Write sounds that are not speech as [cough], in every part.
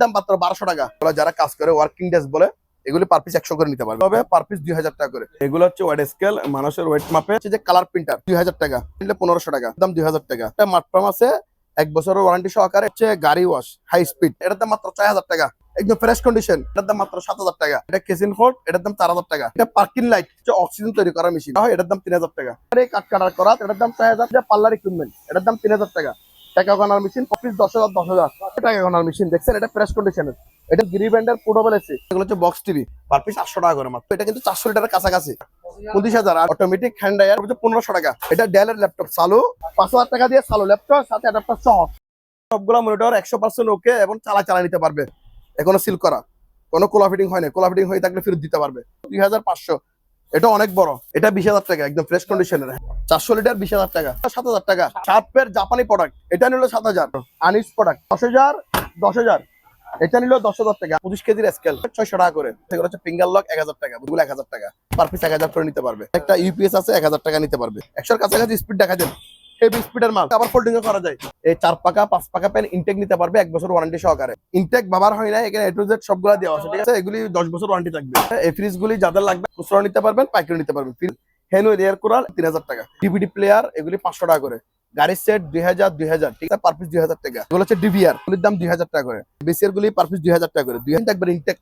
দাম মাত্র বারোশো টাকা। যারা কাজ করে ওয়ার্কিং ডেস্ক বলে এগুলি পার পিস একশো করে নিতে পারবে। তবে পার পিস দুই হাজার টাকা করে। এগুলো হচ্ছে ওয়েট স্কেল মানুষের ওয়েট মাপে। যে কালার প্রিন্টার দুই হাজার টাকা। পনেরোশো টাকা দাম দুই হাজার টাকা। একটা মাটফার্ম আছে এক বছরের ওয়ারেন্টি সহকারে। হচ্ছে গাড়ি ওয়াশ হাই স্পিড এটার দাম মাত্র ছয় হাজার টাকা। একদম ফ্রেশ কন্ডিশন এটার দাম মাত্র সাত হাজার টাকা। এটা কেসিন হোল্ড এটার দাম চার হাজার টাকা। এটা পার্কিং লাইট হচ্ছে অক্সিজেন তৈরি করার মেশিন হয় এটার দাম তিন হাজার টাকা। কাঠ কাটার করা এটার দাম ছয় হাজার। পার্লার ইকুইপমেন্ট এটার দাম তিন হাজার টাকা। টাকা মেশিন দশ হাজার দশ হাজার। টাকা মেশিন দেখছেন? এটা ফ্রেশ কন্ডিশনের এটা গিরি এগুলো হচ্ছে বক্স টিভি পার পিস টাকা করে মাত্র। এটা কিন্তু চারশো লিটারের কাছাকাছি। পঁচিশ হাজার। আর অটোমেটিক হ্যান্ড ড্রায়ার হচ্ছে পনেরোশো টাকা। এটা ডেলের ল্যাপটপ চালু। পাঁচ হাজার টাকা দিয়ে চালু ল্যাপটপ সাথে অ্যাডাপ্টার সহ। সবগুলো মনিটর একশো পার্সেন্ট ওকে এবং চালা চালা নিতে পারবে। এখনও সিল করা। কোনো কোলা ফিটিং হয় না কোলা ফিটিং হয়ে থাকলে ফেরত দিতে পারবে। দুই হাজার পাঁচশো। এটা অনেক বড়। এটা বিশ হাজার টাকা, একদম ফ্রেশ কন্ডিশনের চারশো লিটার বিশ হাজার টাকা, সাত হাজার টাকা। শার্পের জাপানি প্রোডাক্ট এটা নিল সাত হাজার। আনিস প্রোডাক্ট দশ হাজার দশ হাজার। এটা নিল দশ হাজার টাকা, পঁচিশ কেজির স্কেল ছয়শো টাকা করে। সেগুলো হচ্ছে ফিঙ্গার লক এক হাজার টাকা বুঝলো এক হাজার টাকা। পার পিস এক হাজার করে নিতে পারবে। একটা ইউপিএস আছে, এক হাজার টাকা নিতে পারবে। একশোর কাছাকাছি স্পিড দেখা দেন। হেভি স্পিডের মাল। আবার ফোল্ডিং করা যায়। এই চার পাকা, পাঁচ পাকা পেন ইনটেক নিতে পারবে, এক বছর ওয়ারেন্টি সহকারে। ইনটেক ব্যবহার হয় না এখানে জেড সবগুলো দেওয়া আছে, ঠিক আছে? এগুলি দশ বছর ওয়ারেন্টি থাকবে। এই যাদের লাগবে, খুচরা নিতে পারবেন, পাইকারি নিতে পারবেন। এয়ার কুলার তিন হাজার টাকা। ডিভিডি প্লেয়ার এগুলি পাঁচশো টাকা করে। গাড়ির সেট দুই হাজার দুই হাজার, ঠিক আছে? পার পিস দুই হাজার টাকা। এগুলো হচ্ছে ডিভিআর গুলির দাম দুই হাজার টাকা করে। বিসিআর গুলি পার পিস দুই হাজার টাকা করে। দুই হাজার একবার ইনটেক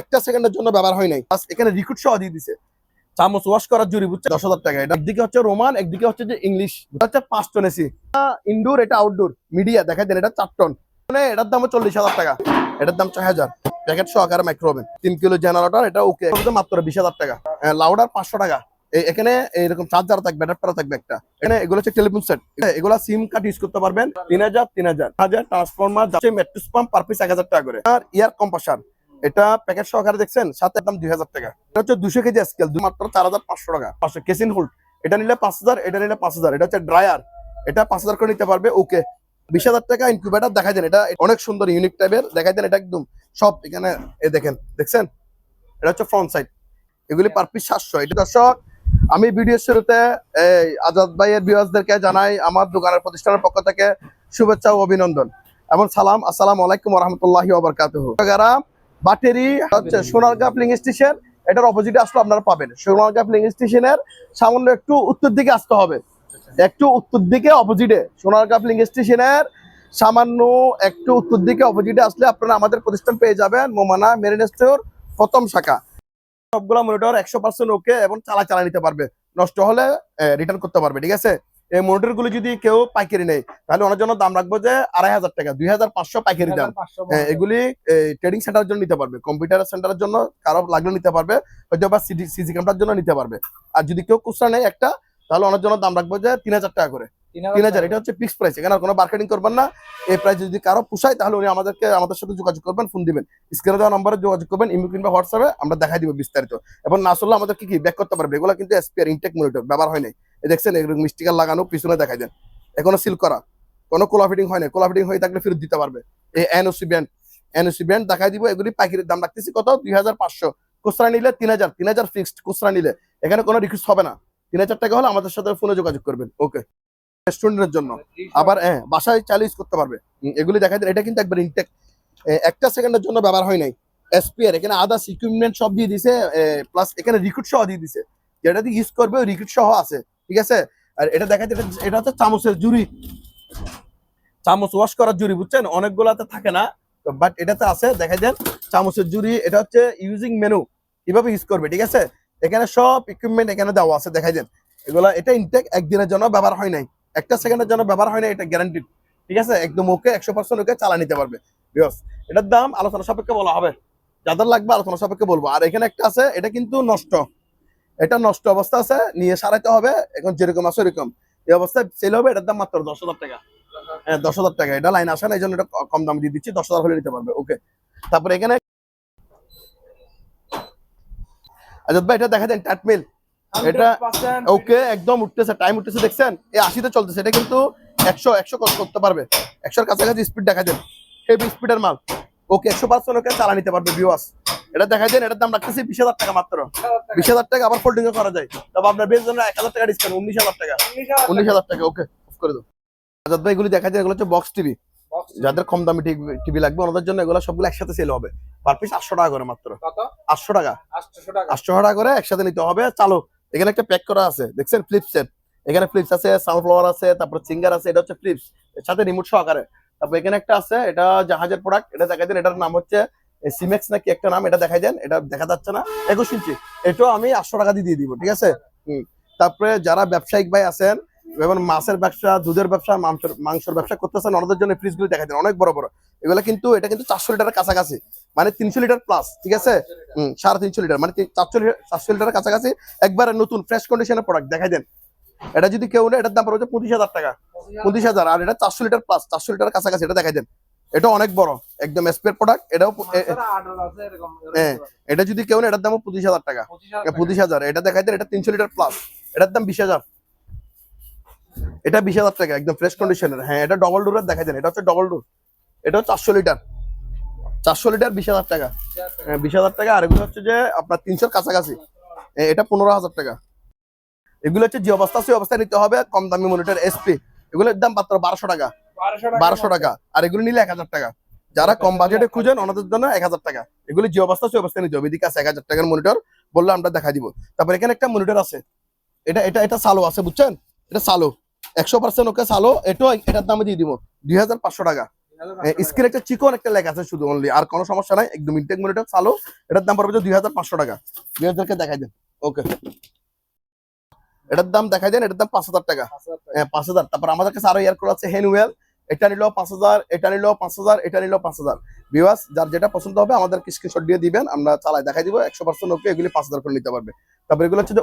একটা সেকেন্ডের জন্য ব্যবহার হয় নাই। এখানে রিক্রুট সহ দিয়ে দিছে। চামচ ওয়াশ করার জুড়ি বুঝছে দশ হাজার টাকা। এটা একদিকে হচ্ছে রোমান, একদিকে হচ্ছে যে ইংলিশ। হচ্ছে পাঁচ টন এসি ইনডোর এটা আউটডোর মিডিয়া দেখা দেন, এটা চার টন। মানে এটার দাম চল্লিশ হাজার টাকা। এটার দাম ছয় হাজার। প্যাকেট সহকারে মাইক্রোওভেন। তিন কিলো জেনারেটর, এটা ওকে মাত্র বিশ হাজার টাকা। লাউডার পাঁচশো টাকা। এখানে এরকম চার্জার থাকবে অ্যাডাপ্টার থাকবে একটা। এখানে এগুলো হচ্ছে টেলিফোন সেট এগুলো সিম কার্ড ইউজ করতে পারবেন। তিন হাজার তিন হাজার। হাজার transformer mattress pump per piece এক হাজার টাকা করে। আর ইয়ার কম্পাসার এটা প্যাকেট সহকারে দেখছেন, সাথে দাম দুই হাজার টাকা। এটা হচ্ছে দুশো কেজি স্কেল মাত্র চার হাজার পাঁচশো টাকা। পাঁচশো, কেসিন হোল্ড এটা নিলে পাঁচ হাজার, এটা নিলে পাঁচ হাজার। এটা হচ্ছে ড্রায়ার এটা পাঁচ হাজার করে নিতে পারবে ওকে বিশ হাজার টাকা ইনকিউবেটার দেখা দেন, এটা অনেক সুন্দর ইউনিক টাইপের দেখা দেন, এটা একদম সব এখানে, এ দেখেন, দেখছেন? এটা হচ্ছে ফ্রন্ট সাইড এগুলি পার পিস সাতশো। এটা দর্শক, আমি ভিডিও শুরুতে, এই আজাদ ভাইয়ের বিওয়াজদেরকে জানাই আমার দোকানের প্রতিষ্ঠানের পক্ষ থেকে শুভেচ্ছা ও অভিনন্দন। এবং সালাম, আসসালাম আলাইকুম রহমতুল্লাহি ওবরকাতুহু বাটেরি হচ্ছে সোনারগাঁ প্লিং স্টেশন এটার অপোজিটে আসলে আপনারা পাবেন। সোনারগাঁ প্লিং স্টেশনের সামান্য একটু উত্তর দিকে আসতে হবে। একটু উত্তর দিকে অপোজিটে সোনারগাঁ প্লিং স্টেশনের সামান্য একটু উত্তর দিকে অপোজিটে আসলে আপনারা আমাদের প্রতিষ্ঠান পেয়ে যাবেন মোমানা মেরিন স্টোর প্রথম শাখা। সবগুলো মনিটর একশো পার্সেন্ট ওকে এবং চালা চালা নিতে পারবে। নষ্ট হলে রিটার্ন করতে পারবে ঠিক আছে? এই মনিটরগুলো যদি কেউ পাইকারি নেই তাহলে ওনার জন্য দাম রাখব যে আড়াই হাজার টাকা দুই হাজার পাঁচশো পাইকারি দাম। এগুলি ট্রেডিং সেন্টারের জন্য নিতে পারবে কম্পিউটার সেন্টারের জন্য কারও লাগলে নিতে পারবে হয়তো বা সিজি ক্যামেরার জন্য নিতে পারবে। আর যদি কেউ খুচরা নেই একটা তাহলে ওনার জন্য দাম রাখব যে তিন হাজার টাকা করে। তিন হাজার এটা হচ্ছে ফিক্স প্রাইস এখানে কোনো মার্কেটিং করবেন না। এই প্রাইস যদি কারও পোষায় তাহলে উনি আমাদেরকে আমাদের সাথে যোগাযোগ করবেন ফোন দিবেন। স্ক্রিনে দেওয়া নম্বরে যোগাযোগ করবেন ইমেল কিংবা হোয়াটসঅ্যাপে আমরা দেখাই দিব বিস্তারিত। এবং না আমাদের কি কি ব্যাক করতে পারবে এগুলো কিন্তু এসপিআর ইনটেক মনিটর ব্যবহার হয় নাই। দেখছেন এরকম স্টিকার লাগানো পিছনে দেখাই দেন। এখনও সিল করা। কোনো কোলা ফিটিং হয় না কোলা ফিটিং হয়ে থাকলে ফেরত দিতে পারবে। এই এনওসি ব্যান্ড এনওসি ব্যান্ড দেখাই দিব এগুলি পাখির দাম রাখতেছি কত? দুই হাজার পাঁচশো। খুচরা নিলে তিন হাজার তিন হাজার ফিক্সড খুচরা নিলে। এখানে কোনো রিকোয়েস্ট হবে না। তিন হাজার টাকা হলে আমাদের সাথে ফোনে যোগাযোগ করবেন। ওকে রেস্টুরেন্টের জন্য। আবার হ্যাঁ বাসায় চাইলে use করতে পারবে। এগুলি দেখা যায় এটা কিন্তু একবার ইনটেক একটা সেকেন্ডের জন্য ব্যবহার হয় নাই। এসপিআর এখানে আদার্স ইকুইপমেন্ট সব দিয়ে দিছে প্লাস এখানে রিক্রুট সহ দিয়ে দিছে। যেটা দিয়ে ইউজ করবে, ওই রিক্রুট সহ আছে। ঠিক আছে? আর এটা দেখা যায় এটা- এটা হচ্ছে চামচের জুড়ি। চামচ ওয়াশ করার জুড়ি, বুঝছেন? অনেকগুলাতে থাকে না বাট এটাতে আছে দেখা যায় চামচের জুড়ি, এটা হচ্ছে ইউজিং মেনু কীভাবে ইউজ করবে, ঠিক আছে? এখানে সব ইকুইপমেন্ট এখানে দেওয়া আছে দেখা যায় এগুলা, এটা ইনটেক একদিনের জন্য ব্যবহার হয় নাই। একটা সেকেন্ডের জন্য ব্যবহার হয় না, এটা গ্যারান্টি ঠিক আছে? একদম ওকে একশো পার্সেন্ট ওকে চালা নিতে পারবে বিকজ এটার দাম আলোচনা সাপেক্ষে বলা হবে, যাদের লাগবে আলোচনা সাপেক্ষে বলব। আর এখানে একটা আছে, এটা কিন্তু নষ্ট, এটা নষ্ট অবস্থা আছে, নিয়ে সারাইতে হবে, এখন যেরকম আছে ওরকম। এই অবস্থায় সেল হবে, এটার দাম মাত্র দশ হাজার টাকা। হ্যাঁ দশ হাজার টাকা, এটা লাইন আসে না এই জন্য এটা কম দাম দিয়ে দিচ্ছি, দশ হাজার হলে নিতে পারবে ওকে তারপরে এখানে আজাদ ভাই, এটা দেখা দেন টাটমিল এটা ওকে একদম উঠতেছে টাইম উঠতেছে দেখছেন? এই আশিতে চলতেছে এটা কিন্তু একশো একশো করতে পারবে। একশোর কাছাকাছি স্পিড দেখা দেন। হেভি স্পিডের মাল। ওকে একশো পার্সেন্ট ওকে চালা নিতে পারবে ভিউয়ার্স এটা দেখা দেন এটার দাম রাখতেছি বিশ হাজার টাকা মাত্র। বিশ হাজার টাকা। আবার ফোল্ডিং করা যায়। তবে আপনার বেশ জন্য এক হাজার টাকা ডিসকাউন্ট উনিশ হাজার টাকা। উনিশ হাজার টাকা। ওকে অফ করে দাও। আজাদ ভাই এগুলি দেখা যায় এগুলো হচ্ছে বক্স টিভি যাদের কম দামি টিভি লাগবে ওনাদের জন্য এগুলো সবগুলো একসাথে সেল হবে। পার পিস আটশো টাকা করে মাত্র। আটশো টাকা। আটশো টাকা। আটশো টাকা করে একসাথে নিতে হবে চালো। এখানে একটা প্যাক করা আছে। দেখছেন? ফ্লিপস এখানে ফ্লিপস আছে সানফ্লাওয়ার আছে, তারপর সিঙ্গার আছে, এটা হচ্ছে ফ্লিপস সাথে রিমোট সহকারে। তারপর এখানে একটা আছে, এটা জাহাজের প্রোডাক্ট এটা দেখাই দেন, এটার নাম হচ্ছে সিমেক্স নাকি একটা নাম, এটা দেখাই দেন, এটা দেখা যাচ্ছে না। একুশ ইঞ্চি। এটাও আমি আটশো টাকা দিয়ে দিয়ে দিব, ঠিক আছে? হুম। তারপরে যারা ব্যবসায়িক ভাই আছেন যেমন মাছের ব্যবসা দুধের ব্যবসা মাংসের মাংসের ব্যবসা করতেছেন ওনাদের জন্য ফ্রিজগুলো দেখা দেন। অনেক বড় বড়। এগুলো কিন্তু এটা কিন্তু চারশো লিটারের কাছাকাছি। মানে তিনশো লিটার প্লাস ঠিক আছে? হুম সাড়ে তিনশো লিটার। মানে চারশো লিটার চারশো লিটারের কাছাকাছি। একবারে নতুন ফ্রেশ কন্ডিশনের প্রোডাক্ট দেখাই দেন। এটা যদি কেউ নেয় এটার দাম পড়বে পঁচিশ হাজার টাকা। পঁচিশ হাজার আর এটা চারশো লিটার প্লাস চারশো লিটার কাছাকাছি এটা দেখাই দেন। এটা অনেক বড় একদম স্পেয়ার প্রোডাক্ট এটাও হ্যাঁ, এটা যদি কেউ নেয় এটার দাম পঁচিশ হাজার টাকা। পঁচিশ হাজার এটা দেখাই দেন এটা তিনশো লিটার প্লাস এটার দাম বিশ হাজার। এটা বিশ হাজার টাকা একদম ফ্রেশ কন্ডিশনের হ্যাঁ এটা ডবল ডোরের দেখা যায় এটা হচ্ছে ডবল ডোর এটা হচ্ছে চারশো লিটার চারশো লিটার বিশ হাজার টাকা। হ্যাঁ, বিশ হাজার টাকা আর এগুলো হচ্ছে যে আপনার তিনশোর কাছাকাছি। এটা পনেরো হাজার টাকা। এগুলো হচ্ছে যে অবস্থা সেই অবস্থায় নিতে হবে কম দামি মনিটর এসপি এগুলোর দাম মাত্র বারোশো টাকা। বারোশো টাকা। আর এগুলো নিলে এক হাজার টাকা। যারা কম বাজেটে খুঁজেন ওনাদের জন্য এক হাজার টাকা। এগুলো যে অবস্থা সেই অবস্থায় নিতে হবে। এদিকে আছে এক হাজার টাকার মনিটর বললে আমরা দেখা দিব। তারপর এখানে একটা মনিটর আছে। এটা এটা এটা সালো আছে বুঝছেন? এটা সালো। একশো পার্সেন্ট ওকে সালো এটাও এটার দামে দিয়ে দিব। দুই হাজার পাঁচশো টাকা। স্ক্রিন একটা চিকন একটা লেখা আছে শুধু অনলি আর কোনো সমস্যা নাই একদম ইনটেক মনিটর চালো এটার দাম পড়বে দুই হাজার পাঁচশো টাকা। দুই হাজারকে দেখাই দেন। ওকে। এটার দাম দেখাই দেন এটার দাম পাঁচ হাজার টাকা। হ্যাঁ পাঁচ হাজার। তারপর আমাদের কাছে আরও এয়ার আছে হ্যান্ডওয়েল এটা নিলেও পাঁচ হাজার এটা নিলেও পাঁচ হাজার এটা নিলেও পাঁচ হাজার। বিওয়াস যার যেটা পছন্দ হবে আমাদের স্ক্রিনশট দিয়ে দিবেন আমরা চালাই দেখাই দিব একশো পার্সেন্ট ওকে এগুলি পাঁচ হাজার করে নিতে পারবে। তারপর এগুলো হচ্ছে যে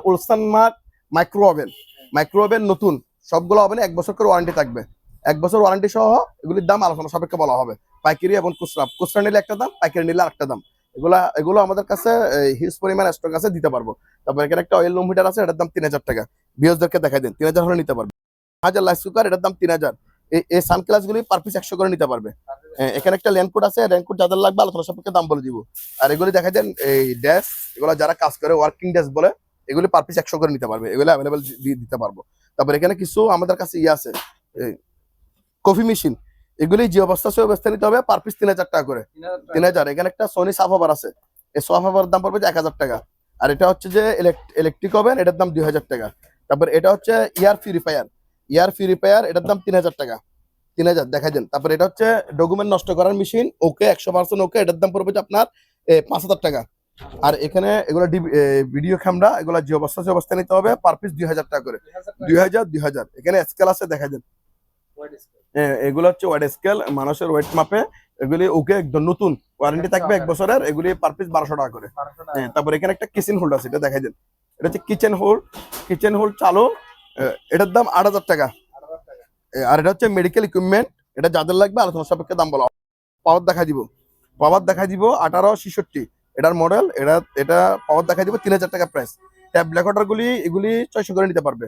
mark micro oven micro oven নতুন। সবগুলো ওভেনে এক বছর করে ওয়ারেন্টি থাকবে। এক বছর ওয়ারেন্টি সহ এগুলির দাম আলোচনা সাপেক্ষে বলা হবে। পাইকারি এবং খুচরা খুচরা নিলে একটা দাম, পাইকারি নিলে আরেকটা দাম। এগুলা এগুলো আমাদের কাছে হিউজ পরিমাণ স্টক আছে, দিতে পারব। তারপর এখানে একটা অয়েল লুম হিটার আছে, এটার দাম তিন হাজার টাকা। বিয়সদেরকে দেখাই দেন, তিন হাজার হলে নিতে পারবে। হাজার লাইস কুকার এটার দাম তিন হাজার। এই- এই সানগ্লাস গুলি পার পিস একশো করে নিতে পারবে। এখানে একটা রেনকোট আছে রেনকোট যাদের লাগবে আলোচনা সাপেক্ষে দাম বলে দিব। আর এগুলি দেখা দেন এই ড্যাশ এগুলো যারা কাজ করে ওয়ার্কিং ড্যাশ বলে, এগুলি পার পিস একশো করে নিতে পারবে। এগুলো অ্যাভেলেবেল দিতে পারব। তারপর এখানে কিছু আমাদের কাছে ইয়ে আছে কফি মেশিন। এগুলি যে অবস্থা সে অবস্থা নিতে হবে পার পিস তিন হাজার টাকা করে। তিন হাজার এখানে একটা সোনি সাফাবার আছে। এই সাফাবার দাম পড়বে যে এক হাজার টাকা। আর এটা হচ্ছে যে ইলেকট্রিক ওভেন এটার দাম দুই হাজার টাকা। তারপর এটা হচ্ছে ইয়ার পিউরিফায়ার ইয়ার পিউরিফায়ার এটার দাম তিন হাজার টাকা। তিন হাজার দেখাই দেন। তারপর এটা হচ্ছে ডকুমেন্ট নষ্ট করার মেশিন ওকে একশো পার্সেন্ট ওকে এটার দাম পড়বে যে আপনার পাঁচ হাজার টাকা। আর এখানে এগুলো ভিডিও ক্যামেরা এগুলো যে অবস্থা সে অবস্থা নিতে হবে পার পিস দুই হাজার টাকা করে। দুই হাজার দুই হাজার। এখানে স্কেল আছে দেখা হ্যাঁ, এগুলো হচ্ছে ওয়েট স্কেল মানুষের ওয়েট মাপে। এগুলি ওকে একদম নতুন ওয়ারেন্টি থাকবে এক বছরের এগুলি পার পিস বারোশো টাকা করে। হ্যাঁ তারপর এখানে একটা কিচেন হোল্ড আছে এটা দেখাই দেন। এটা হচ্ছে কিচেন হোল্ড কিচেন হোল্ড চালু এটার দাম আট হাজার টাকা। আর এটা হচ্ছে মেডিকেল ইকুইপমেন্ট এটা যাদের লাগবে আলোচনা সাপেক্ষে দাম বলা পাওয়ার দেখা দিব। পাওয়ার দেখা দিব আঠারো ছিষট্টি। এটার মডেল এটা এটা পাওয়ার দেখা দিব তিন হাজার টাকা প্রাইস ট্যাব রেকর্ডার গুলি এগুলি ছয়শো করে নিতে পারবে।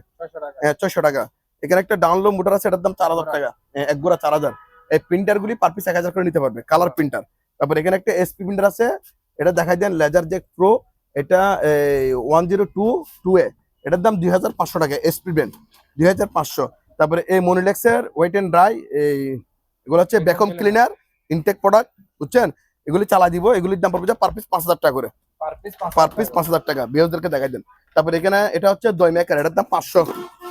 ছয়শো টাকা। এখানে একটা ডাউনলোড মোটর আছে এটার দাম চার হাজার টাকা। হ্যাঁ, এক গোড়া চার হাজার। এই প্রিন্টার গুলি পার পিস এক হাজার করে নিতে পারবে কালার প্রিন্টার তারপর এখানে একটা এসপি প্রিন্টার আছে এটা দেখাই দেন লেজার জেক প্রো এটা one zero two two A এটার দাম দুই হাজার পাঁচশো টাকা এসপি ব্যান্ড দুই হাজার পাঁচশো। তারপরে এই মনিলেক্সের ওয়েট এন্ড ড্রাই এই এগুলো হচ্ছে ব্যাকম ক্লিনার ইনটেক প্রোডাক্ট বুঝছেন? এগুলি চালা দিব এগুলির দাম পড়বে পার পিস পাঁচ হাজার টাকা করে। পার পিস পাঁচ হাজার টাকা। বিহজদেরকে দেখাই দেন। তারপরে এখানে এটা হচ্ছে দই মেকার এটার দাম পাঁচশো।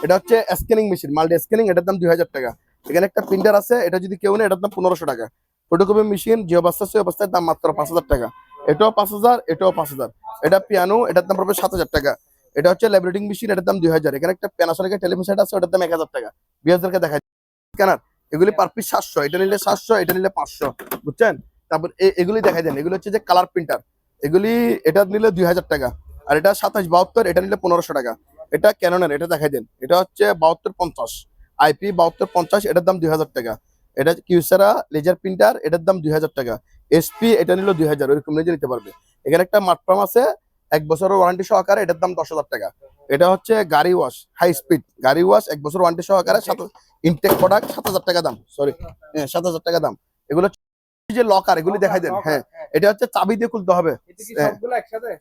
এটা হচ্ছে স্ক্যানিং মেশিন মাল্টি স্ক্যানিং এটার দাম দুই হাজার টাকা। এখানে একটা প্রিন্টার আছে এটা যদি কেউ নেই এটার দাম পনেরোশো টাকা। ফটোকপি মেশিন যে অবস্থা সে অবস্থায় দাম মাত্র পাঁচ হাজার টাকা। এটাও পাঁচ হাজার এটাও পাঁচ হাজার। এটা পিয়ানো এটার দাম পড়বে সাত হাজার টাকা। এটা হচ্ছে ল্যাবরেটিং মেশিন এটার দাম দুই হাজার। এখানে একটা প্যানাসোনিকের টেলিফোন সেট আছে ওটার দাম এক হাজার টাকা। বিহাজদেরকে দেখা স্ক্যানার এগুলি পার পিস সাতশো এটা নিলে সাতশো এটা নিলে পাঁচশো। বুঝছেন? তারপর এগুলি দেখাই দেন। এগুলি হচ্ছে যে কালার প্রিন্টার এগুলি, এটা নিলে দুই হাজার টাকা। আর এটা সাতাশ, বাহাত্তর, এটা নিলে পনেরোশো টাকা। এটা ক্যাননের এটা দেখাই দেন। এটা হচ্ছে বাহাত্তর, পঞ্চাশ। আইপি বাহাত্তর, পঞ্চাশ, এটার দাম দুই হাজার টাকা। এটা কিউসারা লেজার প্রিন্টার এটার দাম দুই হাজার টাকা। এসপি এটা নিল দুই হাজার, ওইরকম নিজে নিতে পারবে। এখানে একটা মাটফার্ম আছে, এক বছরের ওয়ারেন্টি সহকারে এটার দাম দশ হাজার টাকা। এটা হচ্ছে গাড়ি ওয়াশ হাই স্পিড গাড়ি ওয়াশ এক বছর ওয়ারেন্টি সহকারে সাত ইনটেক প্রোডাক্ট সাত হাজার টাকা দাম সরি হ্যাঁ সাত হাজার টাকা দাম। এগুলো যে লকার এগুলি দেখাই দেন হ্যাঁ। এটা হচ্ছে চাবি দিয়ে খুলতে হবে।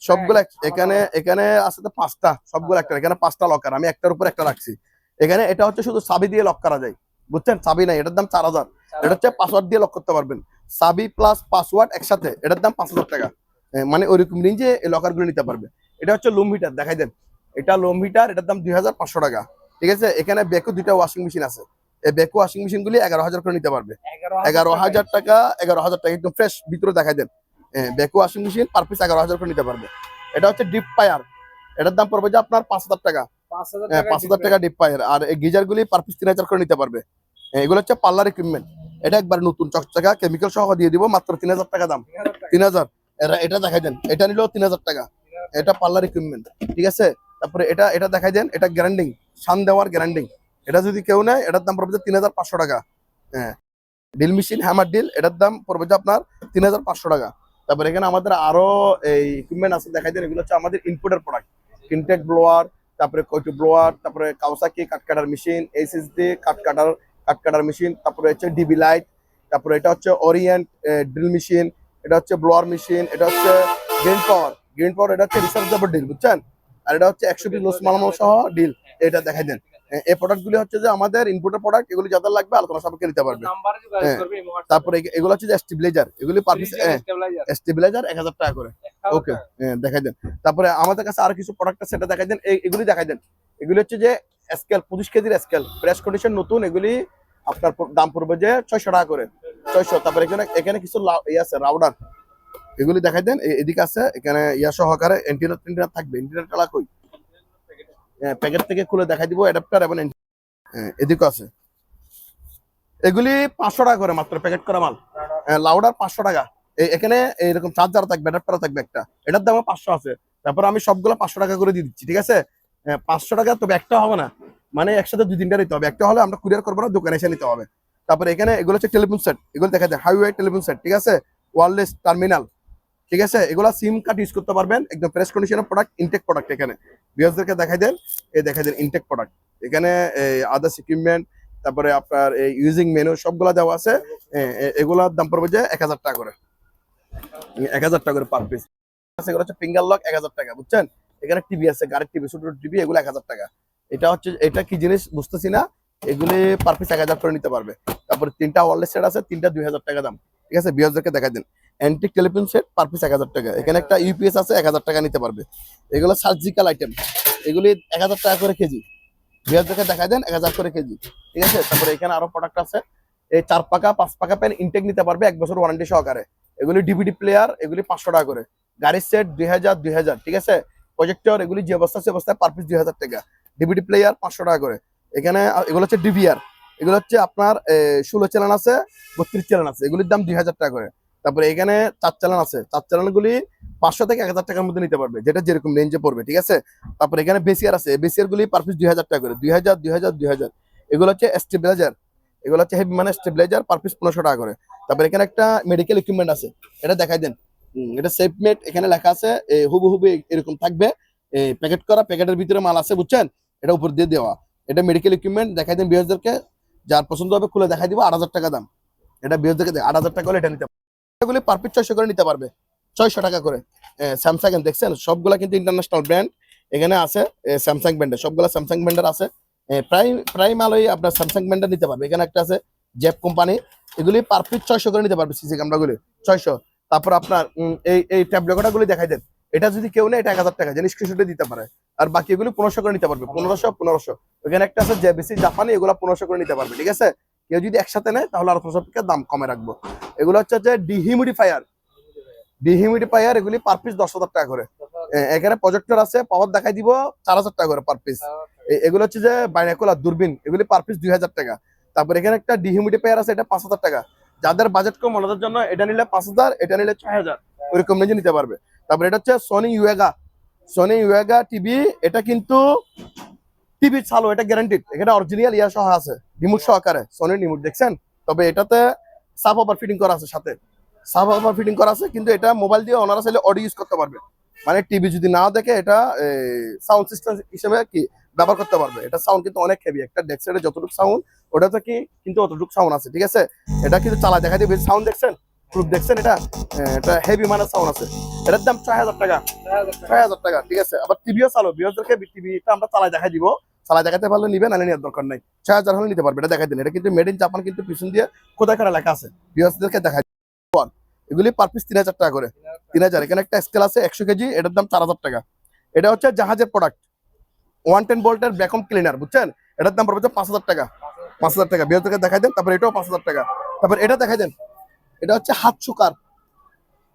সবগুলো এখানে এখানে আছে তো পাঁচটা সবগুলো একটা এখানে পাঁচটা লকার আমি একটার উপর একটা রাখছি। এখানে এটা হচ্ছে শুধু চাবি দিয়ে লক করা যায় বুঝছেন? চাবি নাই এটার দাম চার হাজার। এটা হচ্ছে পাসওয়ার্ড দিয়ে লক করতে পারবেন। চাবি প্লাস পাসওয়ার্ড একসাথে এটার দাম পাঁচ হাজার টাকা। মানে ওইরকম রেঞ্জে এই লকারগুলো নিতে পারবে। এটা হচ্ছে লোম হিটার দেখাই দেন। এটা লোম হিটার এটার দাম দুই হাজার পাঁচশো টাকা। ঠিক আছে? এখানে বেকো দুইটা ওয়াশিং মেশিন আছে। এই বেকো ওয়াশিং মেশিন গুলি এগারো হাজার করে নিতে পারবে। এগারো হাজার টাকা এগারো হাজার টাকা একদম ফ্রেশ ভিতরে দেখাই দেন। Beko washing machine per piece এগারো হাজার করে নিতে পারবে। এটা হচ্ছে ডিপ পায়ার এটার দাম পড়বে যে আপনার পাঁচ হাজার টাকা। পাঁচ হাজার টাকা ডিপ পায়ার আর এই গিজার গুলি পার পিস তিন হাজার করে নিতে পারবে। এগুলো হচ্ছে পার্লার ইকুইপমেন্ট এটা একবার নতুন চকচকা কেমিক্যাল সহ দিয়ে দিব মাত্র তিন হাজার টাকা দাম। তিন হাজার এটা দেখাই দেন। এটা নিলেও তিন হাজার টাকা। এটা পার্লার ইকুইপমেন্ট ঠিক আছে? তারপরে এটা এটা দেখাই দেন। এটা গ্যারান্ডিং সান দেওয়ার গ্যারান্ডিং এটা যদি কেউ নেয়, এটার দাম পড়বে তিন হাজার পাঁচশো টাকা। হ্যাঁ। ডিল মেশিন, হ্যামার ডিল, এটার দাম পড়বে যে আপনার তিন হাজার পাঁচশো টাকা। তারপরে এখানে আমাদের আরও এই ইকুইপমেন্ট আছে, দেখাই দেন এগুলো হচ্ছে আমাদের ইনপুটের প্রোডাক্ট ইনটেক ব্লোয়ার তারপরে কয়টু ব্লোয়ার তারপরে Kawasaki cut cutter machine HSD cut cutter cut cutter machine তারপরে হচ্ছে ডিবি লাইট তারপরে এটা হচ্ছে ওরিয়েন্ট ড্রিল মেশিন এটা হচ্ছে ব্লোয়ার মেশিন এটা হচ্ছে গ্রিন পাওয়ার গ্রিন পাওয়ার এটা হচ্ছে রিসার্চেবল ডিল বুঝছেন? আর এটা হচ্ছে একশো পিস লোস মালামো সহ ডিল এটা দেখাই দেন। এই প্রোডাক্ট গুলি হচ্ছে যে আমাদের ইনপুটের প্রোডাক্ট এগুলি যাদের লাগবে আলোচনা সাপেক্ষে নিতে পারবে। হ্যাঁ। তারপরে এগুলো হচ্ছে যে স্টেবিলাইজার এগুলি পার পিস স্টেবিলাইজার এক হাজার টাকা করে। ওকে দেখাই দেন। তারপরে আমাদের কাছে আর কিছু প্রোডাক্ট আছে সেটা দেখাই দেন। এগুলি দেখাই দেন। এগুলি হচ্ছে যে স্কেল পঁচিশ কেজির স্কেল প্রেস কন্ডিশন নতুন এগুলি আপনার দাম পড়বে যে ছয়শো টাকা করে। ছয়শো তারপরে এখানে এখানে কিছু ইয়ে আছে রাউডার এগুলি দেখাই দেন এদিকে আছে এখানে ইয়া সহকারে এন্টিনার টেন্টিনার থাকবে। এন্টিনার টালা কই? প্যাকেট থেকে খুলে দেখাই দিব অ্যাডাপ্টার এবং। হ্যাঁ, এদিকে আছে। এগুলি পাঁচশো টাকা করে মাত্র প্যাকেট করা মাল। লাউডার পাঁচশো টাকা। এখানে এইরকম চার্জার থাকবে অ্যাডাপ্টার থাকবে একটা। এটার দাম পাঁচশো আছে। তারপর আমি সবগুলো পাঁচশো টাকা করে দিয়ে দিচ্ছি ঠিক আছে? পাঁচশো টাকা তবে একটা হবে না। মানে একসাথে দুই তিনটা নিতে হবে। একটা হলে আমরা কুরিয়ার করব না দোকানে এসে নিতে হবে। তারপরে এখানে এগুলো হচ্ছে টেলিফোন সেট এগুলো দেখা যায় হাইওয়ে টেলিফোন সেট ঠিক আছে? ওয়ারলেস টার্মিনাল ঠিক আছে? এগুলো সিম কার্ড ইউজ করতে পারবেন। একদম ফ্রেশ কন্ডিশনের প্রোডাক্ট ইনটেক প্রোডাক্ট এখানে। বিয়ার্সদেরকে দেখাই দেন। এই দেখাই দেন ইনটেক প্রোডাক্ট এখানে আদার্স ইকুইপমেন্ট তারপরে আপনার এই ইউজিং মেনু সবগুলা দেওয়া আছে। এগুলার দাম পড়বে যে এক হাজার টাকা করে। এক হাজার টাকা করে পার পিস এগুলো হচ্ছে ফিঙ্গার লক এক হাজার টাকা, বুঝছেন? এখানে টিভি আছে, গাড়ির টিভি ছোট ছোট টিভি এগুলো এক হাজার টাকা। এটা হচ্ছে, এটা কি জিনিস বুঝতেছি না। এগুলি পার পিস এক হাজার করে নিতে পারবে। তারপরে তিনটা ওয়ারলেস সেট আছে, তিনটা দুই হাজার টাকা দাম। ঠিক আছে? বিয়ার্সদেরকে দেখা দিন। Antique telephone set per piece এক হাজার টাকা। এখানে একটা ইউপিএস আছে এক হাজার টাকা নিতে পারবে। এগুলো সার্জিক্যাল আইটেম এগুলি এক হাজার টাকা করে কেজি। দেখা দেন এক হাজার করে কেজি। ঠিক আছে? তারপরে এখানে আরও প্রোডাক্ট আছে। এই চার পাকা পাঁচ পাকা পেন ইনটেক নিতে পারবে এক বছর ওয়ারেন্টি সহকারে। এগুলি ডিভিডি প্লেয়ার এগুলি পাঁচশো টাকা করে। গাড়ির সেট দুই হাজার দুই হাজার ঠিক আছে? প্রজেক্টর এগুলি যে অবস্থা সে অবস্থায় পার পিস দুই হাজার টাকা। ডিভিডি প্লেয়ার পাঁচশো টাকা করে। এখানে এগুলো হচ্ছে ডিভিআর এগুলো হচ্ছে আপনার ষোলো চ্যানেল আছে বত্রিশ চ্যানেল আছে। এগুলির দাম দুই হাজার টাকা করে। তারপরে এখানে চার চালান আছে। চার চ্যানেলগুলি পাঁচশো থেকে এক হাজার টাকার মধ্যে নিতে পারবে যেটা যেরকম রেঞ্জে পড়বে ঠিক আছে? তারপরে এখানে বেসিয়ার আছে। বেসিয়ার গুলি পার পিস দুই হাজার টাকা করে। দুই হাজার দুই হাজার দুই হাজার। এগুলো হচ্ছে স্টেবিলাইজার এগুলো হচ্ছে হেভি মানে স্টেবিলাইজার পার পিস পনেরোশো টাকা করে। তারপরে এখানে একটা মেডিকেল ইকুইপমেন্ট আছে। এটা দেখাই দেন। এটা সেফমেট এখানে লেখা আছে এ, হুবু হুবু এরকম থাকবে। প্যাকেট করা প্যাকেটের ভিতরে মাল আছে বুঝছেন? এটা উপর দিয়ে দেওয়া। এটা মেডিকেল ইকুইপমেন্ট দেখাই দেন বিহারদেরকে। যার পছন্দ হবে খুলে দেখাই দিব আট হাজার টাকা দাম। এটা বিহারদেরকে আট হাজার টাকা হলে এটা নিতে এগুলি পার পিস ছয়শো করে নিতে পারবে। ছয়শো টাকা করে। স্যামসাং দেখছেন? সবগুলা কিন্তু ইন্টারন্যাশনাল ব্র্যান্ড এখানে আছে স্যামসাং ব্র্যান্ডের সবগুলা স্যামসাং ব্র্যান্ডের আছে। প্রায় প্রায় মালই আপনার স্যামসাং ব্র্যান্ডের নিতে পারবে। এখানে একটা আছে জেপ কোম্পানি এগুলি পার পিস ছয়শো করে নিতে পারবে সিসি ক্যামেরাগুলি ছয়শো। তারপর আপনার এই এই ট্যাবলেটটা গুলি দেখাই দেন। এটা যদি কেউ নেয়, এটা এক হাজার টাকা। যেন স্ক্রিনশটে দিতে পারে। আর বাকি এগুলি পনেরোশো করে নিতে পারবে। পনেরোশো পনেরোশো। এখানে একটা আছে জেবিসি জাপানি এগুলো পনেরোশো করে নিতে পারবে। ঠিক আছে? কেউ যদি একসাথে নেয় তাহলে আর পনেরোশো দাম কমে রাখব। এগুলো হচ্ছে যে ডিহিউমিডিফায়ার ডিহিউমিডিফায়ার এগুলি পার পিস দশ হাজার টাকা করে। এখানে প্রজেক্টর আছে পাওয়ার দেখাই দিব চার হাজার টাকা করে পার পিস এগুলো হচ্ছে যে বাইনাকুলার দূরবীন এগুলি পার পিস দুই হাজার টাকা। তারপর এখানে একটা ডিহিউমিডিফায়ার আছে এটা পাঁচ হাজার টাকা। যাদের বাজেট কম ওনাদের জন্য এটা নিলে পাঁচ হাজার এটা নিলে ছয় হাজার। ওইরকম রেঞ্জে নিতে পারবে। তারপর এটা হচ্ছে সোনি ইউএগা সোনি ইউএগা টিভি এটা কিন্তু টিভি চালু, এটা গ্যারান্টিড এখানে অরিজিনাল ইয়া সহ আছে, রিমোট সহকারে সোনি রিমোট, দেখছেন? তবে এটাতে সাব ওভার ফিটিং করা আছে সাথে। সাব ওভার ফিটিং করা আছে, কিন্তু এটা মোবাইল দিয়ে ওনারা চাইলে অডিও ইউজ করতে পারবে। মানে টিভি যদি না দেখে, এটা সাউন্ড সিস্টেম হিসেবে কি ব্যবহার করতে পারবে? এটা সাউন্ড কিন্তু অনেক হেভি একটা ডেক্সের যতটুকু সাউন্ড ওটাতে কি কিন্তু অতটুকু সাউন্ড আছে, ঠিক আছে? এটা কিন্তু চালা দেখা দিবে সাউন্ড দেখছেন? প্রুফ দেখছেন এটা? এটা হেভি মানে সাউন্ড আছে। এটার দাম ছয় হাজার টাকা। ছয় হাজার টাকা, ঠিক আছে? আবার টিভিও চালো বিহদেরকে টিভিটা আমরা চালাই দেখাই দিব। চালা দেখাতে পারলে নিবেন নাহলে নেওয়ার দরকার নাই। ছয় হাজার হলে নিতে পারবে, এটা দেখাই দিন। এটা কিন্তু মেড ইন জাপান কিন্তু পিছন দিয়ে কোথায় করা লেখা আছে? বিহাসদেরকে দেখাই। এগুলি পার পিস তিন হাজার টাকা করে। তিন হাজার, এখানে একটা স্কেল আছে, একশো কেজি, এটার দাম চার হাজার টাকা। এটা হচ্ছে জাহাজের প্রোডাক্ট ওয়ান টেন বোল্টের ভ্যাকুম ক্লিনার বুঝছেন? এটার দাম পড়বে পাঁচ হাজার টাকা। পাঁচ হাজার টাকা। বৃহস্পতিকে দেখাই দেন, তারপর এটাও পাঁচ হাজার টাকা। তারপর এটা দেখাই দেন, এটা হচ্ছে হাত শুকার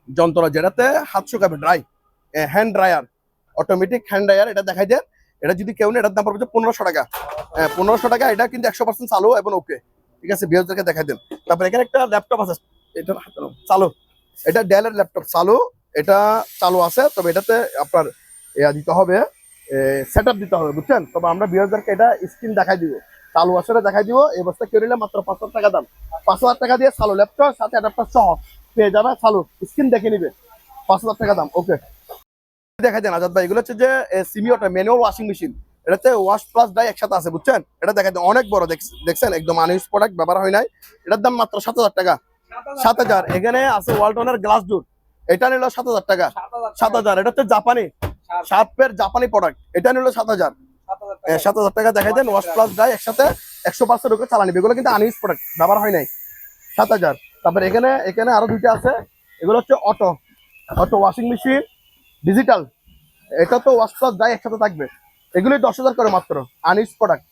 যন্ত্র। যেটাতে হাত শুকাবে dry hand dryer automatic hand dryer এটা দেখাই দেন। এটা যদি কেউ এটার দাম পড়বে পনেরোশো টাকা। হ্যাঁ পনেরোশো টাকা, এটা কিন্তু একশো পার্সেন্ট চালু এবং ওকে ঠিক আছে বৃহস্পতিকে দেখাই দেন তারপরে এখানে একটা ল্যাপটপ আছে। এটা চালু। এটা ডেলের ল্যাপটপ চালু। এটা চালু আছে, তবে এটাতে আপনার দিতে হবে সেট দিতে হবে, বুঝছেন? তবে আমরা বিহারকে এটা স্ক্রিন দেখাই দিব। চালু আসলে দেখাই দিব। এই বস্তা কেউ নিলে মাত্র পাঁচ হাজার টাকা দাম। পাঁচ হাজার টাকা দিয়ে চালু ল্যাপটপ সাথে অ্যাডাপ্টার সহ। পেয়ে যাবে চালু। স্ক্রিন দেখে নিবে। পাঁচ হাজার টাকা দাম ওকে দেখা যায় আজাদ ভাই এগুলো হচ্ছে যে সিমিওটা ম্যানুয়াল ওয়াশিং মেশিন এটাতে ওয়াশ প্লাস ডাই একসাথে আছে বুঝছেন? এটা দেখা যায় অনেক বড় দেখছেন? একদম আনইউজ প্রোডাক্ট ব্যবহার হয় নাই। এটার দাম মাত্র সাত হাজার টাকা। সাত হাজার। এখানে আছে ওয়ালটনের গ্লাস ডোর এটা নিল সাত হাজার টাকা। সাত হাজার এটা হচ্ছে জাপানি সাত পের জাপানি প্রোডাক্ট এটা নিল সাত হাজার। সাত হাজার টাকা। দেখাই দেন ওয়াশ প্লাস ডাই একসাথে একশো পার্সেন্ট ওকে চালানি এগুলো কিন্তু আনইউজ প্রোডাক্ট ব্যবহার হয় নাই। সাত হাজার। তারপর এখানে এখানে আরও দুইটা আছে। এগুলো হচ্ছে auto auto washing machine digital এটা তো ওয়াশ ডাই একসাথে থাকবে। এগুলি দশ হাজার করে মাত্র আনইউজ প্রোডাক্ট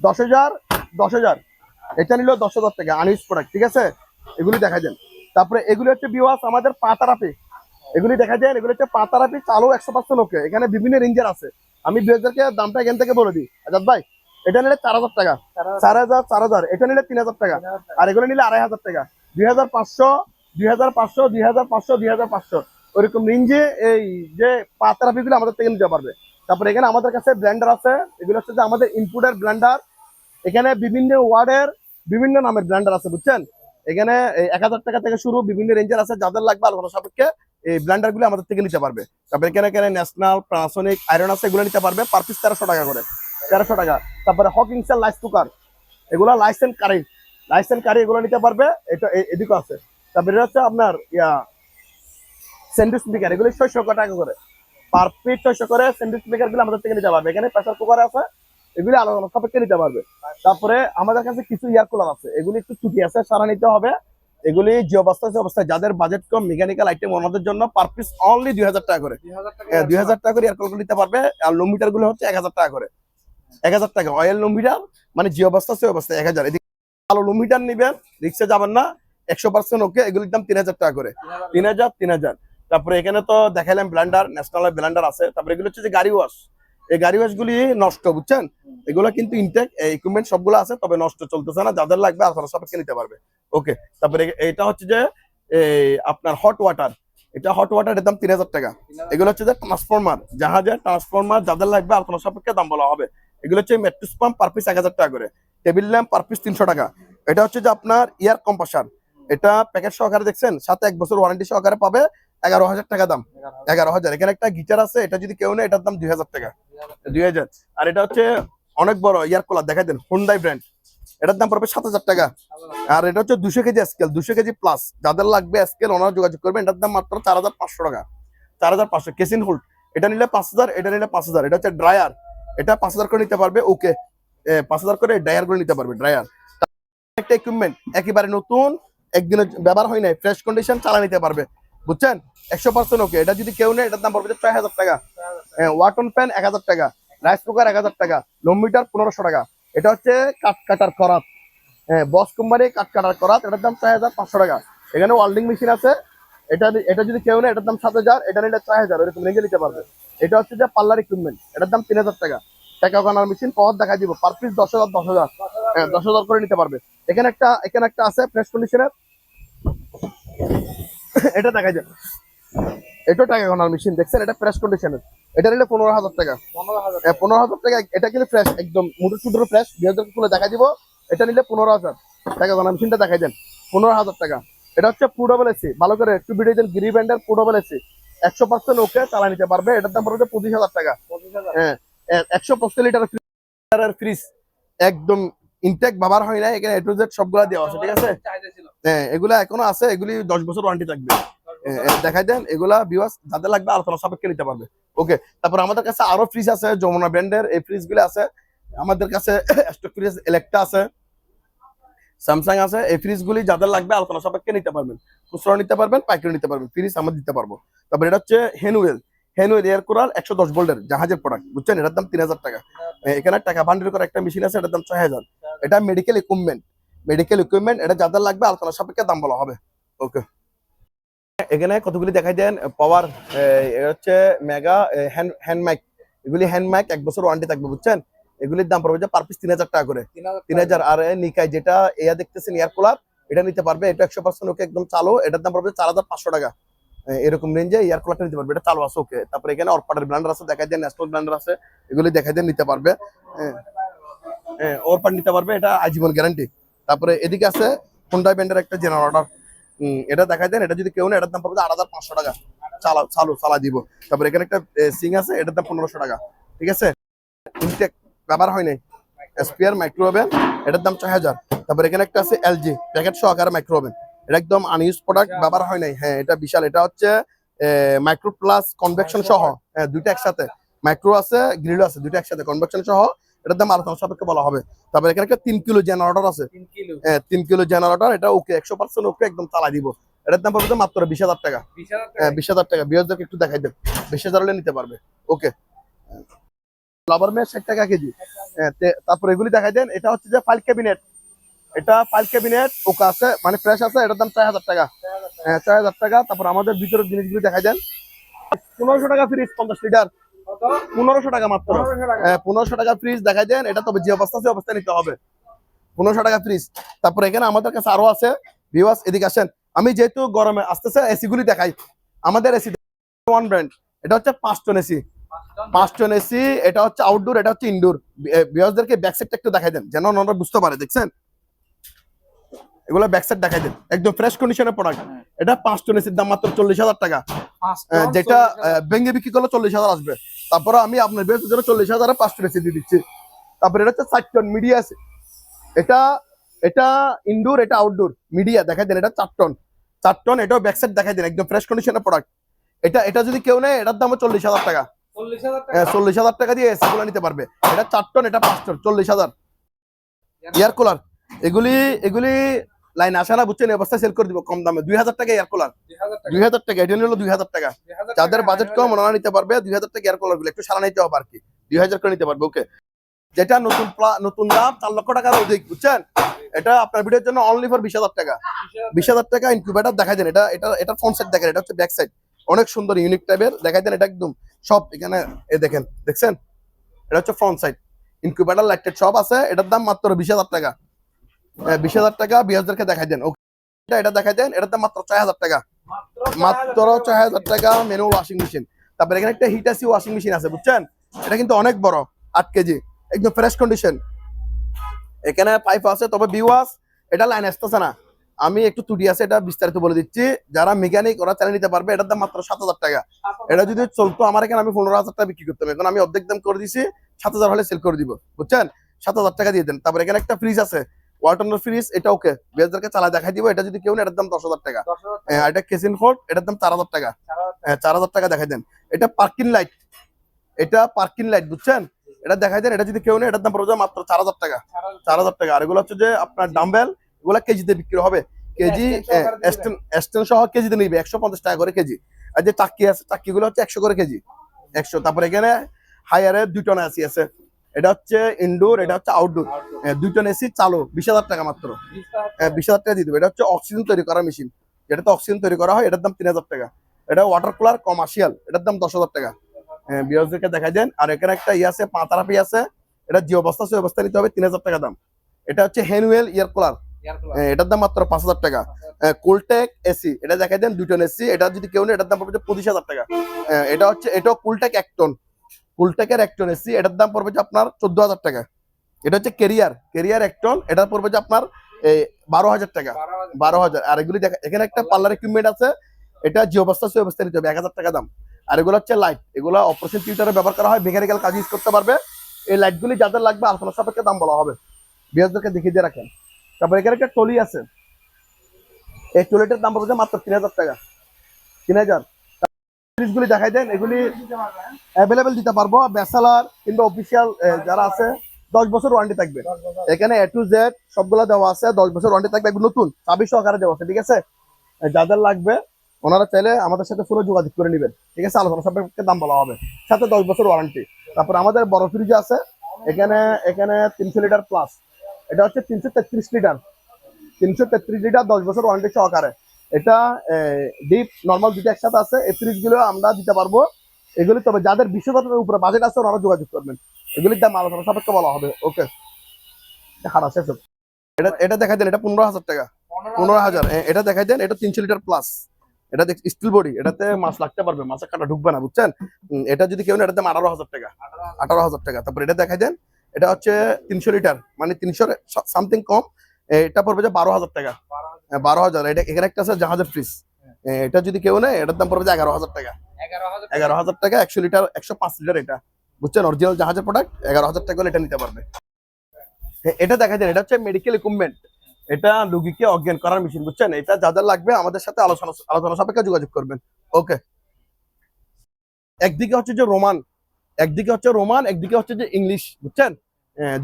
দশ হাজার দশ হাজার। এটা নিল দশ হাজার টাকা আনইউজ প্রোডাক্ট ঠিক আছে? এগুলি দেখা যান তারপরে এগুলি হচ্ছে বিওয়াস আমাদের পাতারাপি এগুলি দেখা যায় এগুলি হচ্ছে পাতারাপি চালু একশো পার্সেন্ট ওকে। এখানে বিভিন্ন রেঞ্জের আছে। আমি বিহারকে দামটা এখান থেকে বলে দিই। আজাদ ভাই, এটা নিলে চার হাজার টাকা। চার হাজার চার হাজার। এটা নিলে তিন হাজার টাকা। আর এগুলো নিলে আড়াই হাজার টাকা। দুই হাজার পাঁচশো, দুই হাজার পাঁচশো, দুই হাজার পাঁচশো, দুই হাজার পাঁচশো। ওইরকম রেঞ্জে এই যে পাতারাপিগুলো আমাদের থেকে নিতে পারবে। তারপরে এখানে আমাদের কাছে ব্লেন্ডার আছে, এগুলো হচ্ছে যে আমাদের ইনপুটের ব্লেন্ডার এখানে বিভিন্ন ওয়ার্ডের বিভিন্ন নামের ব্লেন্ডার আছে, বুঝছেন? এখানে এক হাজার টাকা থেকে শুরু বিভিন্ন রেঞ্জের আছে, যাদের লাগবে আলোচনা সাপেক্ষে এই ব্লেন্ডারগুলো আমাদের থেকে নিতে পারবে। তারপরে এখানে এখানে ন্যাশনাল প্রাসনিক আয়রন আছে, এগুলো নিতে পারবে পার পিস তেরোশো টাকা করে, তেরোশো টাকা। তারপরে হকিংসের লাইস কুকার এগুলো লাইসেন্স কারি লাইসেন্স কারি এগুলো নিতে পারবে, এটা এদিকে আছে। তারপরে হচ্ছে আপনার ইয়া স্যান্ডউইচ স্পিকার এগুলো ছয়শো টাকা করে। পার পিস ছয়শো করে স্যান্ডউইচ স্পিকারগুলো আমাদের থেকে নিতে পারবে। এখানে প্রেসার কুকার আছে এগুলি আলাদা সাপেক্ষে নিতে পারবে। তারপরে আমাদের কাছে কিছু এয়ার কুলার আছে। এগুলি একটু ছুটি আছে সারা নিতে হবে। এগুলি যে অবস্থা আছে অবস্থায় যাদের বাজেট কম মেকানিক্যাল আইটেম ওনাদের জন্য পার পিস অনলি দুই হাজার টাকা করে। দুই হাজার টাকা করে। এয়ার কুলার নিতে পারবে। আর লোমিটারগুলো হচ্ছে এক হাজার টাকা করে। এক হাজার টাকা। অয়েল লোমিটার মানে যে অবস্থা সে অবস্থা। এক হাজার। এদিকে ভালো লোমিটার নিবেন রিক্সা যাবেন না একশো পার্সেন্ট ওকে এগুলির দাম তিন হাজার টাকা করে। তিন হাজার তিন হাজার। তারপরে এখানে তো দেখাইলাম ব্লেন্ডার, ন্যাশনাল ব্লেন্ডার আছে। তারপরে এগুলো হচ্ছে যে গাড়ি ওয়াশ। এই গাড়ি ওয়াশ গুলি নষ্ট, বুঝছেন? এগুলো কিন্তু ইনটেক ইকুইপমেন্ট সবগুলো আছে, তবে নষ্ট চলতেছে না। যাদের লাগবে আপনারা সবাইকে নিতে পারবে। ওকে, তারপরে এটা হচ্ছে যে আপনার হট ওয়াটার এটা হট ওয়াটার দাম তিন হাজার টাকা। এগুলো হচ্ছে যে ট্রান্সফরমার জাহাজের ট্রান্সফরমার যাদের লাগবে আলোচনা সাপেক্ষে দাম বলা হবে। এগুলো হচ্ছে ম্যাট্রিক্স পাম্প পার পিস এক হাজার টাকা করে। টেবিল ল্যাম্প পার পিস তিনশো টাকা। এটা হচ্ছে যে আপনার ইয়ার কম্পাসার এটা প্যাকেট সহকারে দেখছেন, সাথে এক বছর ওয়ারেন্টি সহকারে পাবে। এগারো হাজার টাকা দাম। এগারো হাজার। এখানে একটা গিটার আছে এটা যদি কেউ নেয় এটার দাম দুই হাজার টাকা। দুই হাজার। আর এটা হচ্ছে অনেক বড় ইয়ার কুলার দেখাই দেন হুন্ডাই ব্র্যান্ড এটার দাম পড়বে সাত হাজার টাকা। আর এটা হচ্ছে দুশো কেজি স্কেল দুশো কেজি প্লাস যাদের লাগবে স্কেল ওনারা যোগাযোগ করবেন। এটার দাম মাত্র চার হাজার পাঁচশো টাকা। চার হাজার পাঁচশো কেসিন হোল্ড এটা নিলে পাঁচ হাজার এটা নিলে পাঁচ হাজার। এটা হচ্ছে ড্রায়ার এটা পাঁচ হাজার করে নিতে পারবে ওকে পাঁচ হাজার করে ড্রায়ার করে নিতে পারবে ড্রায়ার একটা ইকুইপমেন্ট একেবারে নতুন একদিনের ব্যবহার হয় নাই ফ্রেশ কন্ডিশন চালা নিতে পারবে। বুঝছেন? একশো পার্সেন্ট ওকে এটা যদি কেউ নেয়, এটার দাম পড়বে ছয় হাজার টাকা। ওয়াটন প্যান এক হাজার টাকা, রাইস কুকার এক হাজার টাকা লোমিটার পনেরোশো টাকা। এটা হচ্ছে কাঠ কাটার করাত। হ্যাঁ বস কোম্পানি কাঠ কাটার করাত, এটার দাম ছয় হাজার পাঁচশো টাকা। এখানে ওয়াল্ডিং মেশিন আছে। এটা এটা যদি কেউ নেয়, এটার দাম সাত হাজার, এটা নিলে ছয় হাজার, এরকম রেঞ্জে নিতে পারবে। এটা হচ্ছে যে পার্লার ইকুইপমেন্ট এটার দাম তিন হাজার টাকা। টাকা কানার মেশিন পাওয়ার দেখা দিব। পার পিস দশ হাজার দশ হাজার। হ্যাঁ দশ হাজার করে নিতে পারবে। এখানে একটা এখানে একটা আছে ফ্রেশ কন্ডিশনের [coughs] এটা দেখা যায় এটা টাকা গোনার মেশিন দেখছেন? এটা ফ্রেশ কন্ডিশনের এটা নিলে পনেরো হাজার টাকা। পনেরো হাজার টাকা। এটা কিন্তু ফ্রেশ একদম মোটর টুটোর ফ্রেশ হাজার খুলে দেখা দিব। এটা নিলে পনেরো হাজার। টাকা গোনার মেশিনটা দেখাই দেন। পনেরো হাজার টাকা। এটা হচ্ছে পুডাবল এসি ভালো করে একটু ভিডিও দেন। গিরি ব্যান্ডের পুডাবল এসি একশো পার্সেন্ট ওকে চালা নিতে পারবে। এটার দাম পড়বে পঁচিশ হাজার টাকা। হ্যাঁ একশো পঁচিশ লিটার ফ্রিজ একদম ইনটেক ব্যবহার হয় না এখানে এ টু জেড সবগুলা দেওয়া আছে। ঠিক আছে? হ্যাঁ এগুলা এখনও আছে এগুলি দশ বছর ওয়ারেন্টি থাকবে। দেখাই দেন এগুলা বিওয়াস যাদের লাগবে আলোচনা সাপেক্ষে নিতে পারবে। ওকে তারপর আমাদের কাছে আরও ফ্রিজ আছে যমুনা ব্র্যান্ডের এই ফ্রিজগুলো আছে। আমাদের কাছে স্টক ফ্রিজ ইলেকট্রা আছে স্যামসাং আছে। এই ফ্রিজগুলি যাদের লাগবে আলোচনা সাপেক্ষে নিতে পারবেন। খুচরা নিতে পারবেন পাইকারি নিতে পারবেন ফ্রিজ আমরা দিতে পারব। তারপরে এটা হচ্ছে হেনুয়েল হেনুয়েল এয়ার কুলার একশো দশ ভোল্টের জাহাজের প্রোডাক্ট বুঝছেন? এটার দাম তিন হাজার টাকা। এ, এখানে টাকা বান্ডিল করা একটা মেশিন আছে এটার দাম ছয় হাজার। এটা মেডিকেল ইকুইপমেন্ট মেডিকেল ইকুইপমেন্ট এটা যাদের লাগবে আলোচনা সাপেক্ষে দাম বলা হবে। ওকে এখানে কতগুলি দেখাই দেন? পাওয়ার হচ্ছে মেগা হ্যান্ড হ্যান্ড মাইক এগুলি হ্যান্ড মাইক এক বছর ওয়ারেন্টি থাকবে বুঝছেন? এগুলির দাম পড়বে যে পার পিস তিন হাজার টাকা করে। তিন হাজার আর এ নিকাই যেটা এয়া দেখতেছেন এয়ার কুলার এটা নিতে পারবে এটা একশো পার্সেন্ট ওকে একদম চালো এটার দাম পড়বে চার হাজার পাঁচশো টাকা। এরকম রেঞ্জে এয়ার কুলারটা নিতে পারবে এটা চালু আছে ওকে। তারপরে এখানে অরপাটার ব্র্যান্ডার আছে দেখাই দেন ন্যাশনাল ব্র্যান্ডার আছে এগুলি দেখাই দেন নিতে পারবে। হ্যাঁ ওরপার নিতে পারবে এটা আজীবন গ্যারান্টি তারপরে এদিকে আছে হুন্ডাই ব্র্যান্ডের একটা জেনারেটর এটা দেখাই দেন এটা যদি কেউ না এটার দাম পড়বে আট হাজার পাঁচশো টাকা। চালা চালু চালা দিব। তারপরে এখানে একটা সিং আছে এটার দাম পনেরোশো টাকা। ঠিক আছে? ইনটেক ব্যবহার হয় নাই। এসপিআর মাইক্রো ওভেন এটার দাম ছয় হাজার। তারপরে এখানে একটা আছে এলজি প্যাকেট সহকারে মাইক্রো ওভেন এটা একদম আনইউজ প্রোডাক্ট ব্যবহার হয় নাই। হ্যাঁ এটা বিশাল। এটা হচ্ছে মাইক্রো প্লাস কনভেকশন সহ। হ্যাঁ দুইটা একসাথে। মাইক্রো আছে গ্রিল আছে দুইটা একসাথে। কনভেকশন সহ এটার দাম আলোচনা সাপেক্ষে বলা হবে। তারপরে এখানে একটা তিন কিলো জেনারেটর আছে। হ্যাঁ তিন কিলো জেনারেটর এটা ওকে একশো পার্সেন্ট ওকে একদম চালাই দিব। এটার দাম পড়বে মাত্র বিশ হাজার টাকা। হ্যাঁ বিশ হাজার টাকা। বিহারদেরকে একটু দেখাই দেন। বিশ হাজার হলে নিতে পারবে। ওকে। লাভার মেয়ে ষাট টাকা কেজি। হ্যাঁ, তারপর এগুলি দেখাই দেন। এটা হচ্ছে যে ফাইল ক্যাবিনেট এটা ফাইল ক্যাবিনেট ওকে আছে মানে ফ্রেশ আছে এটার দাম চার হাজার টাকা। হ্যাঁ চার হাজার টাকা। তারপর আমাদের ভিতরের জিনিসগুলি দেখাই দেন। পনেরোশো টাকা ফ্রিজ পঞ্চাশ লিটার। পনেরোশো টাকা মাত্র। হ্যাঁ পনেরোশো টাকা ফ্রিজ দেখাই দেন এটা তবে যে অবস্থা আছে অবস্থা নিতে হবে। পনেরোশো টাকা ফ্রিজ তারপর এখানে আমাদের কাছে আরও আছে। এদিকে আসেন। আমি যেহেতু গরমে আসতেছে এসি গুলি দেখাই। আমাদের এসি ওয়ান ব্র্যান্ড এটা হচ্ছে পাঁচ টন এসি পাঁচ টন এসি এটা হচ্ছে আউটডোর এটা হচ্ছে ইনডোর বিয়াসদেরকে ব্যাক সাইডটা একটু দেখাই দেন যেন ওনারা বুঝতে পারে দেখছেন? এগুলো ব্যাক সাইড দেখাই দেন। একদম ফ্রেশ কন্ডিশনের প্রোডাক্ট এটা পাঁচ টন এসির দাম মাত্র চল্লিশ হাজার টাকা। যেটা ভেঙে বিক্রি করলে চল্লিশ হাজার আসবে। তারপরে আমি আপনার বিয়াসের জন্য চল্লিশ হাজারে পাঁচ টন এসি দিয়ে দিচ্ছি। তারপরে এটা হচ্ছে ষাট টন মিডিয়া আছে। এটা এটা ইনডোর এটা আউটডোর মিডিয়া দেখাই দেন এটা চার টন চার টন এটাও ব্যাক সাইড দেখাই দেন একদম ফ্রেশ কন্ডিশনের প্রোডাক্ট এটা এটা যদি কেউ নেয় এটার দাম চল্লিশ হাজার টাকা। চল্লিশ হাজার টাকা? দিয়ে এসি গুলো নিতে পারবে। এটা চার টন এটা পাঁচ টন চল্লিশ হাজার। এয়ার কুলার এগুলি এগুলি লাইন আসে না বুঝছেন? এই অবস্থায় সেল করে দিব কম দামে। দুই হাজার টাকা এয়ার কুলার দুই হাজার টাকা। এটা নিলো দুই হাজার টাকা। যাদের বাজেট কম ওনারা নিতে পারবে। দুই হাজার টাকা এয়ার কুলারগুলো একটু সারা নিতে হবে আর কি। দুই হাজার করে নিতে পারবে ওকে? যেটা নতুন নতুন দাম চার লক্ষ টাকার অধিক বুঝছেন? এটা আপনার ভিডিওর জন্য অনলি ফর বিশ হাজার টাকা। বিশ হাজার টাকা ইনকিউবেটার দেখাই দেন। এটা এটা এটা ফ্রন্ট সাইড দেখেন এটা হচ্ছে ব্যাক সাইড অনেক সুন্দর ইউনিক টাইপের দেখাই দেন এটা একদম সব এখানে এ দেখেন দেখছেন? এটা হচ্ছে ফ্রন্ট সাইড ইনকিউবেটার লাইটেড সব আছে। এটার দাম মাত্র বিশ হাজার টাকা। বিশ হাজার টাকা দেখাই দেন। এটা দেখাই দেন মাত্র ছয় হাজার টাকা। মাত্র ছয় হাজার টাকা ওয়াশিং মেশিন তারপরে এখানে একটা ওয়াশিং মেশিন আছে, বুঝছেন? এটা কিন্তু অনেক বড়, আট কেজি, একদম ফ্রেশ কন্ডিশন এখানে পাইপ আছে, তবে এটা লাইন আসতেছে না। আমি একটু ত্রুটি আছে, এটা বিস্তারিত বলে দিচ্ছি। যারা মেকানিক ওরা চালিয়ে নিতে পারবে এটার দাম মাত্র সাত হাজার টাকা। এটা যদি চলতো, আমার এখানে আমি পনেরো হাজার টাকা বিক্রি করতাম। এখন আমি অর্ধেক দাম করে দিছি, সাত হাজার হলে সেল করে দিব, বুঝছেন? সাত হাজার টাকা দিয়ে দেন। তারপরে এখানে একটা ফ্রিজ আছে ওয়াটার ফ্রিজ এটা ওকে বিয়ারদেরকে চালা দেখাই দিব এটা যদি কেউ না এটার দাম দশ হাজার টাকা। হ্যাঁ, এটা কেসিন ফোর্ট এটার দাম চার হাজার টাকা। হ্যাঁ চার হাজার টাকা দেখাই দেন। এটা পার্কিং লাইট এটা পার্কিং লাইট বুঝছেন? এটা দেখাই দেন এটা যদি কেউ নেই এটার দাম পড়বে মাত্র চার হাজার টাকা। চার হাজার টাকা। আর এগুলো হচ্ছে যে আপনার ডাম্বেল এগুলো কেজিতে বিক্রি হবে। কেজি এস্টেন সহ কেজিতে নিবে একশো পঞ্চাশ টাকা করে কেজি। আর যে চাক্কি আছে চাক্কি গুলো হচ্ছে একশো করে কেজি। একশো তারপরে এখানে হায়ারে দুই টন আছে। এটা হচ্ছে ইনডোর এটা হচ্ছে আউটডোর দুই টন এসি চালু বিশ হাজার টাকা মাত্র। বিশ হাজার টাকা দিয়ে দেবে। এটা হচ্ছে অক্সিজেন তৈরি করা মেশিন যেটাতে অক্সিজেন তৈরি করা হয় এটার দাম তিন হাজার টাকা। এটা ওয়াটার কুলার কমার্শিয়াল এটার দাম দশ হাজার টাকা। বিয়ারদেরকে দেখাই দেন। আর এখানে একটা ইয়ে আছে পাঁতারাপি আছে। এটা যে অবস্থা সে অবস্থা নিতে হবে তিন হাজার টাকা দাম। এটা হচ্ছে হ্যান্ডওয়েল ইয়ার কুলার এটার দাম মাত্র পাঁচ হাজার টাকা। কুলটেক এসি এটা দেখাই দেন দুই টন এসি এটা যদি কেউ নেই এটার দাম পড়বে পঁচিশ হাজার টাকা। এটা হচ্ছে এটাও কুলটেক এক টন কুলটেকের এক টন এসি এটার দাম পড়বে যে আপনার চোদ্দ হাজার টাকা। এটা হচ্ছে কেরিয়ার কেরিয়ার এক টন এটা পড়বে যে আপনার এই বারো হাজার টাকা। বারো হাজার আর এগুলি দেখা এখানে একটা পার্লার ইকুইপমেন্ট আছে এটা যে অবস্থা সে অবস্থা নিতে হবে এক হাজার টাকা দাম। আর এগুলো হচ্ছে লাইট এগুলো অপারেশন থিয়েটারে ব্যবহার করা হয় মেকানিক্যাল কাজ ইউজ করতে পারবে। এই লাইটগুলি যাদের লাগবে আলোচনা সাপেক্ষে দাম বলা হবে। বিয়াসদেরকে দেখিয়ে দিয়ে রাখেন। তারপর এখানে একটা টলি আছে। এই টলিটার দাম পড়বে মাত্র তিন হাজার টাকা। তিন হাজার। ফ্রিজগুলি দেখাই দেন, এগুলি অ্যাভেলেবেল দিতে পারব ব্যাচেলার কিংবা অফিসিয়াল যারা আছে, দশ বছর ওয়ারেন্টি থাকবে। এখানে এ টু জেড সবগুলা দেওয়া আছে, দশ বছর ওয়ারেন্টি থাকবে নতুন, চাবি সহকারে দেওয়া আছে, ঠিক আছে? যাদের লাগবে, ওনারা চাইলে আমাদের সাথে পুরো যোগাযোগ করে নেবেন, ঠিক আছে? আলোচনা সাপেক্ষে দাম বলা হবে, সাথে দশ বছর ওয়ারেন্টি তারপর আমাদের বড় ফ্রিজ আছে, এখানে এখানে তিনশো লিটার প্লাস এটা হচ্ছে তিনশো তেত্রিশ লিটার তিনশো তেত্রিশ লিটার দশ বছর ওয়ারেন্টি সহকারে। এটা ডিপ নর্মাল দুটো একসাথে আছে, এই ফ্রিজগুলো আমরা দিতে পারব। এগুলি তবে যাদের বিশ উপরে বাজেট আছে, ওনারা যোগাযোগ করবেন। এগুলির দাম আলোচনা সাপেক্ষে বলা হবে, ওকে? হারা শেষ এটা এটা দেখা দেন, এটা পনেরো হাজার টাকা। পনেরো হাজার এটা দেখাই দেন, এটা তিনশো লিটার প্লাস এটা দেখ স্টিল বডি এটাতে মাছ লাগতে পারবে মাছের কাটা ঢুকবে না, বুঝছেন? এটা যদি কেউ এটার দাম আঠারো হাজার টাকা। আঠারো হাজার টাকা। তারপর এটা দেখাই দেন, এটা হচ্ছে তিনশো লিটার মানে তিনশো সামথিং কম এটা পড়বে যে বারো হাজার টাকা। বারো হাজার। এটা এখানে একটা আছে জাহাজের ফ্রিজ এটা যদি কেউ নেয় এটার দাম পড়বে এগারো হাজার টাকা। এগারো হাজার টাকা। একশো লিটার একশো পাঁচ লিটার এটা। বুঝছেন? অরিজিনাল জাহাজের প্রোডাক্ট এগারো হাজার টাকা হলে এটা নিতে পারবে। এটা দেখা যায় এটা হচ্ছে মেডিকেল ইকুইপমেন্ট এটা রুগীকে অজ্ঞান করার মেশিন বুঝছেন? এটা যাদের লাগবে আমাদের সাথে আলোচনা আলোচনা সাপেক্ষে যোগাযোগ করবেন। ওকে একদিকে হচ্ছে যে রোমান। একদিকে হচ্ছে রোমান একদিকে হচ্ছে যে ইংলিশ বুঝছেন?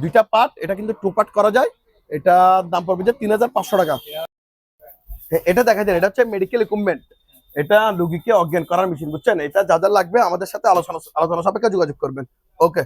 দুইটা পার্ট এটা কিন্তু টু পার্ট করা যায়। এটা দাম পড়বে যে তিন হাজার পাঁচশো টাকা। এটা দেখা যায় এটা হচ্ছে মেডিকেল ইকুইপমেন্ট এটা রুগীকে অজ্ঞান করার মেশিন বুঝছেন? এটা যা যা লাগবে আমাদের সাথে আলোচনা আলোচনা সাপেক্ষে যোগাযোগ করবেন। ওকে